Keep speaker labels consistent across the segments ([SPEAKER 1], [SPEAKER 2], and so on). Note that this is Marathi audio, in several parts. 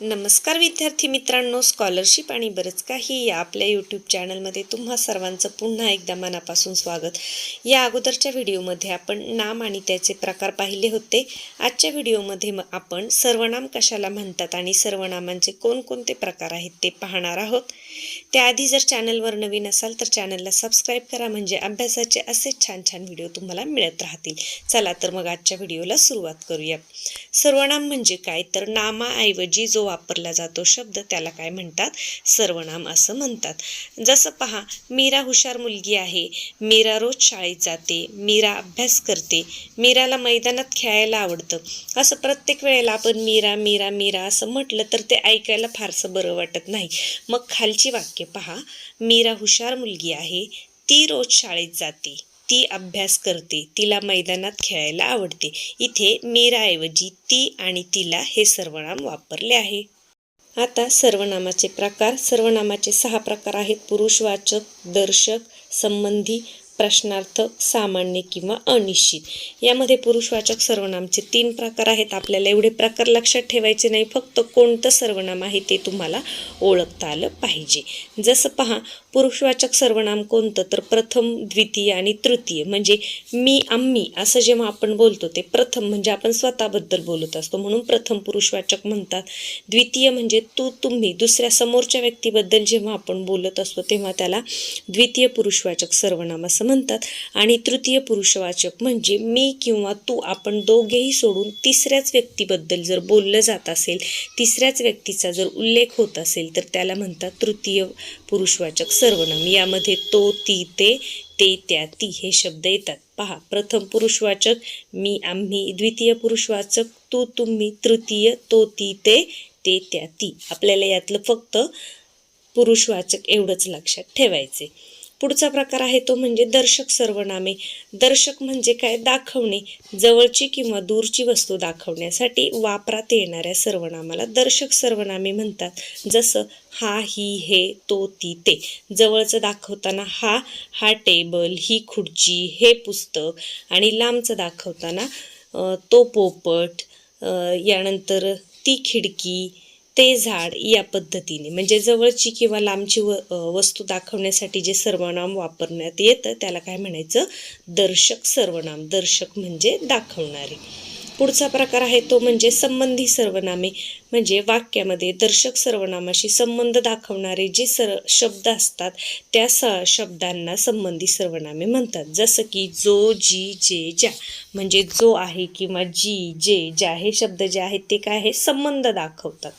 [SPEAKER 1] नमस्कार विद्यार्थी मित्रांनो स्कॉलरशिप आणि बरंच काही या आपल्या यूट्यूब चॅनलमध्ये तुम्हा सर्वांचं पुन्हा एकदा मनापासून स्वागत. या अगोदरच्या व्हिडिओमध्ये आपण नाम आणि त्याचे प्रकार पाहिले होते. आजच्या व्हिडिओमध्ये मग आपण सर्वनाम कशाला म्हणतात आणि सर्वनामांचे कोणकोणते प्रकार आहेत ते पाहणार आहोत. त्याआधी जर चॅनलवर नवीन असाल तर चॅनलला सबस्क्राईब करा म्हणजे अभ्यासाचे असेच छान छान व्हिडिओ तुम्हाला मिळत राहतील. चला तर मग आजच्या व्हिडिओला सुरुवात करूया. सर्वनाम म्हणजे काय? तर नामाऐवजी जो वापरला जातो शब्द त्याला काय म्हणतात? सर्वनाम असं म्हणतात. जसं पहा मीरा हुशार मुलगी आहे. मीरा रोज शाळेत जाते. मीरा अभ्यास करते. मीराला मैदानात खेळायला आवडतं. असं प्रत्येक वेळेला आपण मीरा मीरा मीरा असं म्हटलं तर ते ऐकायला फारसं बरं वाटत नाही. मग खालची वाक्य. पहा मीरा हुशार मुलगी आहे ती रोज शाळेत जाते ती अभ्यास करते तिला मैदानात खेळायला आवडते. इथे मीराऐवजी ती आणि तिला हे सर्वनाम वापरले आहे. आता सर्वनामाचे प्रकार सर्वनामाचे सहा प्रकार आहेत. पुरुषवाचक दर्शक संबंधी प्रश्नार्थ सामान्य किंवा अनिश्चित. यामध्ये पुरुषवाचक सर्वनामचे तीन प्रकार आहेत. आपल्याला एवढे प्रकार लक्षात ठेवायचे नाही. फक्त कोणतं सर्वनाम आहे ते तुम्हाला ओळखता आलं पाहिजे. जसं पहा पुरुषवाचक सर्वनाम कोणतं? तर प्रथम द्वितीय आणि तृतीय. म्हणजे मी आम्ही असं जेव्हा आपण बोलतो ते प्रथम म्हणजे आपण स्वतःबद्दल बोलत असतो. म्हणून प्रथम पुरुषवाचक म्हणतात द्वितीय म्हणजे तू तुम्ही. दुसऱ्या समोरच्या व्यक्तीबद्दल जेव्हा आपण बोलत असतो तेव्हा त्याला द्वितीय पुरुषवाचक सर्वनाम असं म्हणतात. आणि तृतीय पुरुषवाचक म्हणजे मी किंवा तू आपण दोघेही सोडून तिसऱ्याच व्यक्तीबद्दल जर बोललं जात असेल तिसऱ्याच व्यक्तीचा जर उल्लेख होत असेल तर त्याला म्हणतात तृतीय पुरुषवाचक सर्वनाम. यामध्ये तो ती ते ते त्या ती हे शब्द येतात. पहा प्रथम पुरुषवाचक मी आम्ही द्वितीय पुरुषवाचक तू तुम्ही तृतीय तो ती ते ते त्या ती. आपल्याला यातलं फक्त पुरुषवाचक एवढंच लक्षात ठेवायचे पुढचा प्रकार आहे तो म्हणजे दर्शक सर्वनामे. दर्शक म्हणजे काय? दाखवणे. जवळची किंवा दूरची वस्तू दाखवण्यासाठी वापरात येणाऱ्या सर्वनामाला दर्शक सर्वनामे म्हणतात. जसं हा ही हे तो ती ते. जवळचं दाखवताना हा हा टेबल ही खुर्ची हे पुस्तक आणि लांबचं दाखवताना तो पोपट यानंतर ती खिडकी ते झाड या पद्धतीने म्हणजे जवळची किंवा लांबची व वस्तू दाखवण्यासाठी जे सर्वनाम वापरण्यात येतं त्याला काय म्हणायचं? दर्शक सर्वनाम. दर्शक म्हणजे दाखवणारे. पुढचा प्रकार आहे तो म्हणजे संबंधी सर्वनामे. म्हणजे वाक्यामध्ये दर्शक सर्वनामाशी संबंध दाखवणारे जे सर शब्द असतात त्या स शब्दांना संबंधी सर्वनामे म्हणतात. जसं की जो जी जे ज्या. म्हणजे जो आहे किंवा जी जे ज्या हे शब्द जे आहेत ते काय आहे? संबंध दाखवतात.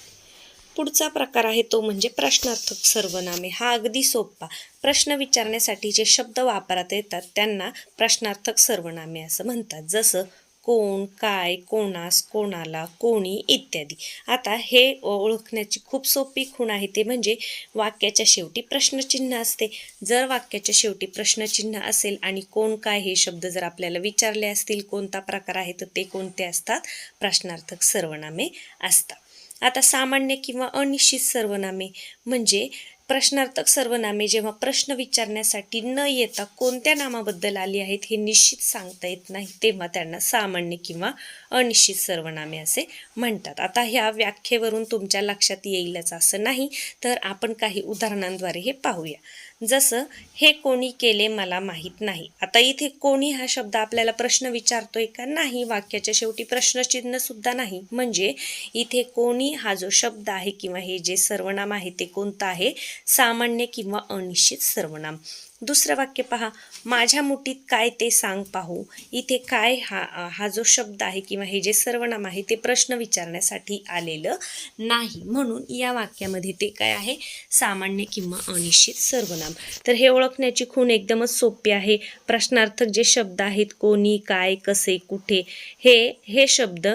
[SPEAKER 1] पुढचा प्रकार आहे तो म्हणजे प्रश्नार्थक सर्वनामे. हा अगदी सोपा. प्रश्न विचारण्यासाठी जे शब्द वापरात येतात त्यांना प्रश्नार्थक सर्वनामे असं म्हणतात. जसं कोण काय कोणास कोणाला कोणी इत्यादी. आता हे ओळखण्याची खूप सोपी खूण आहे ते म्हणजे वाक्याच्या शेवटी प्रश्नचिन्ह असते. जर वाक्याच्या शेवटी प्रश्नचिन्ह असेल आणि कोण काय हे शब्द जर आपल्याला विचारले असतील कोणता प्रकार आहे तर ते कोणते असतात? प्रश्नार्थक सर्वनामे असतात. आता सामान्य किंवा अनिश्चित सर्वनामे म्हणजे प्रश्नार्थक सर्वनामे जेव्हा प्रश्न विचारण्यासाठी न येता कोणत्या नामाबद्दल आली आहेत हे निश्चित सांगता येत नाही तेव्हा त्यांना सामान्य किंवा अनिश्चित सर्वनामे असे म्हणतात. आता ह्या व्याख्येवरून तुमच्या लक्षात येईलच असं नाही तर आपण काही उदाहरणांद्वारे हे पाहूया. जसं हे कोणी केले मला माहीत नाही. आता इथे कोणी हा शब्द आपल्याला प्रश्न विचारतोय का नाही वाक्याच्या शेवटी प्रश्नचिन्ह सुद्धा नाही. म्हणजे इथे कोणी हा जो शब्द आहे किंवा हे जे सर्वनाम आहे ते कोणतं आहे? सामान्य किंवा अनिश्चित सर्वनाम. दुसरं वाक्य पहा. माझ्या मुठीत काय ते सांग पाहू. इथे काय हा हा जो शब्द आहे किंवा हे जे सर्वनाम आहे ते प्रश्न विचारण्यासाठी आलेलं नाही. म्हणून या वाक्यामध्ये ते काय आहे? सामान्य किंवा अनिश्चित सर्वनाम. तर हे ओळखण्याची खूण एकदमच सोपी आहे. प्रश्नार्थक जे शब्द आहेत कोणी काय कसे कुठे हे हे शब्द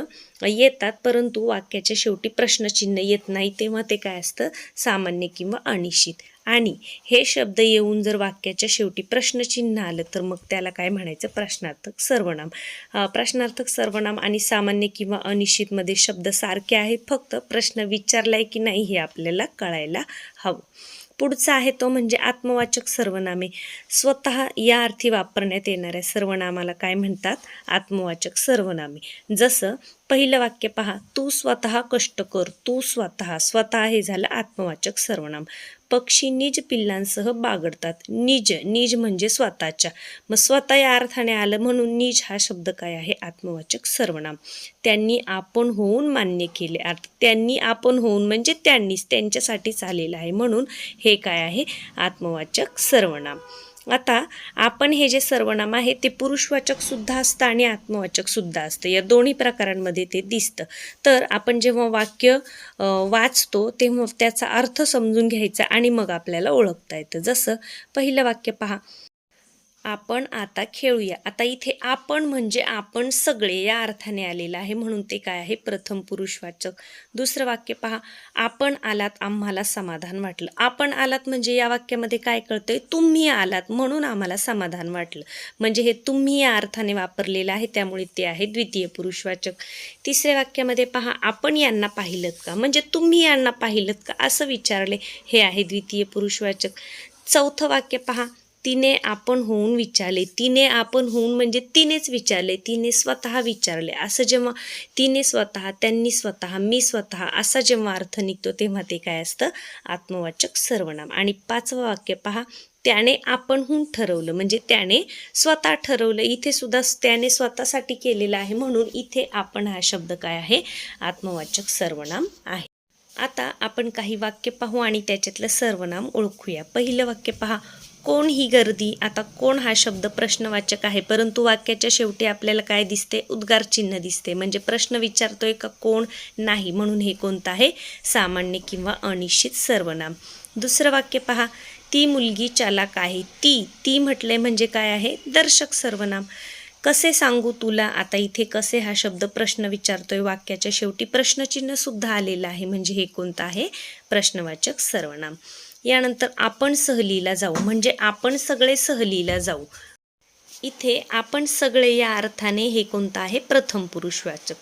[SPEAKER 1] येतात परंतु वाक्याच्या शेवटी प्रश्नचिन्ह येत नाही तेव्हा ते काय असतं? सामान्य किंवा अनिश्चित. आणि हे शब्द येऊन जर वाक्याच्या शेवटी प्रश्नचिन्ह आलं तर मग त्याला काय म्हणायचं? प्रश्नार्थक सर्वनाम. प्रश्नार्थक सर्वनाम आणि सामान्य किंवा अनिश्चितमध्ये शब्द सारखे आहेत फक्त प्रश्न विचारलाय की नाही हे आपल्याला कळायला हवं. पुढचा आहे तो म्हणजे आत्मवाचक सर्वनामे. स्वतः या अर्थी वापरण्यात येणाऱ्या सर्वनामाला काय म्हणतात? आत्मवाचक सर्वनामे. जसं पहिलं वाक्य पहा. तू स्वतः कष्ट कर. तू स्वतः. स्वतः हे झालं आत्मवाचक सर्वनाम. पक्षी निज पिल्लांसह बागडतात. निज. निज म्हणजे स्वतःच्या. मग स्वतः या अर्थाने आलं म्हणून निज हा शब्द काय आहे? आत्मवाचक सर्वनाम. त्यांनी आपण होऊन मान्य केले. अर्थ त्यांनी आपण होऊन म्हणजे त्यांनीच त्यांच्यासाठीच आलेलं आहे म्हणून हे काय आहे? आत्मवाचक सर्वनाम. आता आपण हे जे सर्वनाम आहे ते पुरुषवाचकसुद्धा असतं आणि आत्मवाचकसुद्धा असतं. या दोन्ही प्रकारांमध्ये ते दिसतं. तर आपण जेव्हा वाक्य वाचतो तेव्हा त्याचा अर्थ समजून घ्यायचा आणि मग आपल्याला ओळखता येतं. जसं पहिलं वाक्य पहा. आपण आता खेळूया. आता इथे आपण म्हणजे आपण सगळे या अर्थाने आलेलं आहे. म्हणून ते काय आहे? प्रथम पुरुषवाचक दुसरं वाक्य पहा. आपण आलात आम्हाला समाधान वाटलं. आपण आलात म्हणजे या वाक्यामध्ये काय कळतंय? तुम्ही आलात म्हणून आम्हाला समाधान वाटलं. म्हणजे हे तुम्ही या अर्थाने वापरलेलं आहे. त्यामुळे ते आहे द्वितीय पुरुषवाचक तिसऱ्या वाक्यामध्ये पहा. आपण यांना पाहिलं का? म्हणजे तुम्ही यांना पाहिलं का? असं विचारले. हे आहे द्वितीय पुरुषवाचक चौथं वाक्य पहा. तिने आपण होऊन विचारले. तिने आपण होऊन म्हणजे तिनेच विचारले. तिने स्वतः विचारले. असं जेव्हा तिने स्वतः त्यांनी स्वतः मी स्वतः असा जेव्हा अर्थ निघतो तेव्हा ते काय असतं? आत्मवाचक सर्वनाम. आणि पाचवं वाक्य पहा. त्याने आपणहून ठरवलं. म्हणजे त्याने स्वतः ठरवलं. इथे सुद्धा त्याने स्वतःसाठी केलेलं आहे म्हणून इथे आपण हा शब्द काय आहे? आत्मवाचक सर्वनाम आहे. आता आपण काही वाक्य पाहू आणि त्याच्यातलं सर्वनाम ओळखूया. पहिलं वाक्य पहा. कोण ही गर्दी आता कोण हा शब्द प्रश्नवाचक आहे? परंतु वाक्याच्या शेवटी आपल्याला काय दिसते? उद्गार चिन्ह दिसते. म्हणजे प्रश्न विचारतोय का कोण? नाही म्हणून हे कोणतं आहे? सामान्य किंवा अनिश्चित सर्वनाम. दुसरं वाक्य पहा. ती मुलगी चालाक आहे. ती ती म्हटले म्हणजे काय आहे? दर्शक सर्वनाम. कसे सांगू तुला? आता इथे कसे हा शब्द प्रश्न विचारतोय? वाक्याच्या शेवटी प्रश्नचिन्ह सुद्धा आलेलं आहे. म्हणजे हे कोणतं आहे? प्रश्नवाचक सर्वनाम. यानंतर आपण सहलीला जाऊ. म्हणजे आपण सगळे सहलीला जाऊ. इथे आपण सगळे या अर्थाने हे कोणतं आहे? प्रथम पुरुषवाचक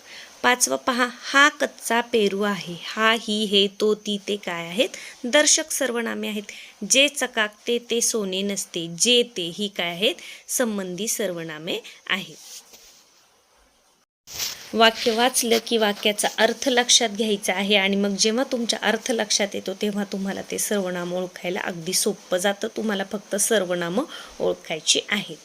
[SPEAKER 1] पाचवं पहा हा कच्चा पेरू आहे. हा ही हे तो ती ते काय आहेत? दर्शक सर्वनामे आहेत. जे चकाकते ते सोने नसते. जे ते ही काय आहेत? संबंधी सर्वनामे आहेत. वाक्य वाचलं की वाक्याचा अर्थ लक्षात घ्यायचा आहे आणि मग जेव्हा तुमच्या अर्थ लक्षात येतो तेव्हा तुम्हाला ते सर्वनाम ओळखायला अगदी सोपं जातं. तुम्हाला फक्त सर्वनामं ओळखायची आहेत.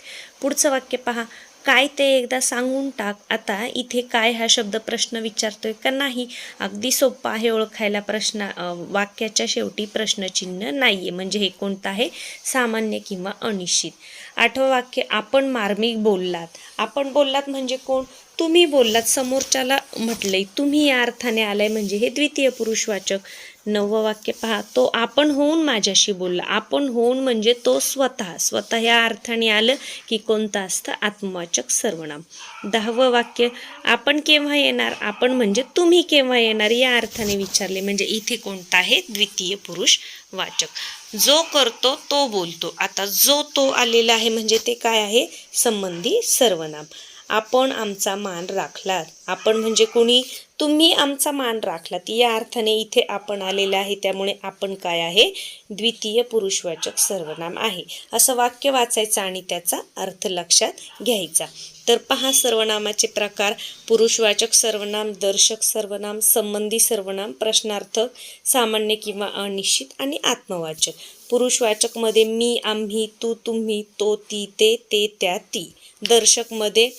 [SPEAKER 1] पुढचं वाक्य पहा. काय ते एकदा सांगून टाक. आता इथे काय हा शब्द प्रश्न विचारतोय का नाही? अगदी सोपं आहे ओळखायला प्रश्न वाक्याच्या शेवटी प्रश्नचिन्ह नाही आहे म्हणजे हे कोणतं आहे? सामान्य किंवा अनिश्चित. आठवं वाक्य. आपण मार्मिक बोललात. आपण बोललात म्हणजे कोण? तुम्ही बोललात समोरच्याला म्हटलंय तुम्ही या अर्थाने आलाय म्हणजे हे द्वितीय पुरुषवाचक नववं वाक्य पहा. तो आपण होऊन माझ्याशी बोलला. आपण होऊन म्हणजे तो स्वतः. स्वतः या अर्थाने आलं की कोणतं असतं आत्मवाचक सर्वनाम. दहावं वाक्य आपण केव्हा येणार? आपण म्हणजे तुम्ही केव्हा येणार? या अर्थाने विचारले म्हणजे इथे कोणता आहे? द्वितीय पुरुष वाचक. जो करतो तो बोलतो. आता जो तो आलेला आहे म्हणजे ते काय आहे? संबंधी सर्वनाम. आपण आमचा मान राखलात. आपण म्हणजे कोणी? तुम्ही आमचा मान राखलात. या अर्थाने इथे आपण आलेलं आहे त्यामुळे आपण काय आहे? द्वितीय पुरुषवाचक सर्वनाम आहे. असं वाक्य वाचायचं आणि त्याचा अर्थ लक्षात घ्यायचा. तर पहा सर्वनामाचे प्रकार. पुरुषवाचक सर्वनाम दर्शक सर्वनाम संबंधी सर्वनाम प्रश्नार्थक सामान्य किंवा अनिश्चित आणि आत्मवाचक. पुरुषवाचकमध्ये मी आम्ही तू तुम्ही तो ती ते ते त्या ती. दर्शकमध्ये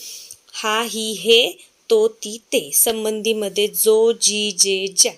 [SPEAKER 1] हा ही हे तो ती ते संबंधीमध्ये जो जी जे ज्या.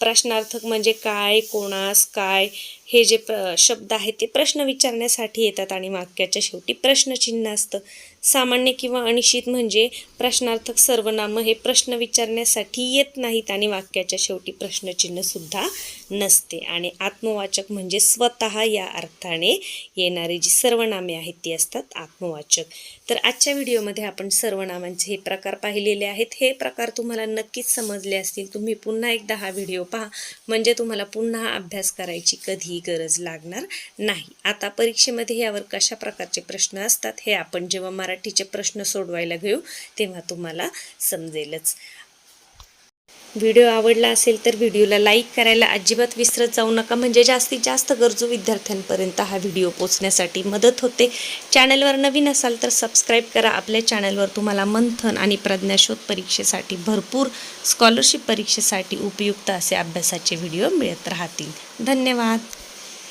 [SPEAKER 1] प्रश्नार्थक म्हणजे काय कोणास काय हे जे प्र शब्द आहेत ते प्रश्न विचारण्यासाठी येतात आणि वाक्याच्या शेवटी प्रश्नचिन्ह असतं. सामान्य किंवा अनिश्चित म्हणजे प्रश्नार्थक सर्वनामं हे प्रश्न विचारण्यासाठी येत नाहीत आणि वाक्याच्या शेवटी प्रश्नचिन्हसुद्धा नसते. आणि आत्मवाचक म्हणजे स्वतः या अर्थाने येणारी जी सर्वनामे आहेत ती असतात आत्मवाचक. तर आजच्या व्हिडिओमध्ये आपण सर्वनामांचे हे प्रकार पाहिलेले आहेत. हे प्रकार तुम्हाला नक्कीच समजले असतील. तुम्ही पुन्हा एकदा हा व्हिडिओ पहा. म्हणजे तुम्हाला पुन्हा अभ्यास करायची कधी कधीही गरज लागणार नाही. आता परीक्षेमध्ये यावर कशा प्रकारचे प्रश्न असतात हे आपण जेव्हा मराठीचे प्रश्न सोडवायला घेऊ तेव्हा तुम्हाला समजेलच. व्हिडिओ आवडला असेल तर व्हिडिओला लाईक करायला अजिबात विसरत जाऊ नका. म्हणजे जास्तीत जास्त गरजू विद्यार्थ्यांपर्यंत हा व्हिडिओ पोचण्यासाठी मदत होते. चॅनलवर नवीन असाल तर सबस्क्राईब करा. आपल्या चॅनलवर तुम्हाला मंथन आणि प्रज्ञाशोध परीक्षेसाठी भरपूर स्कॉलरशिप परीक्षेसाठी उपयुक्त असे अभ्यासाचे व्हिडिओ मिळत राहतील. धन्यवाद.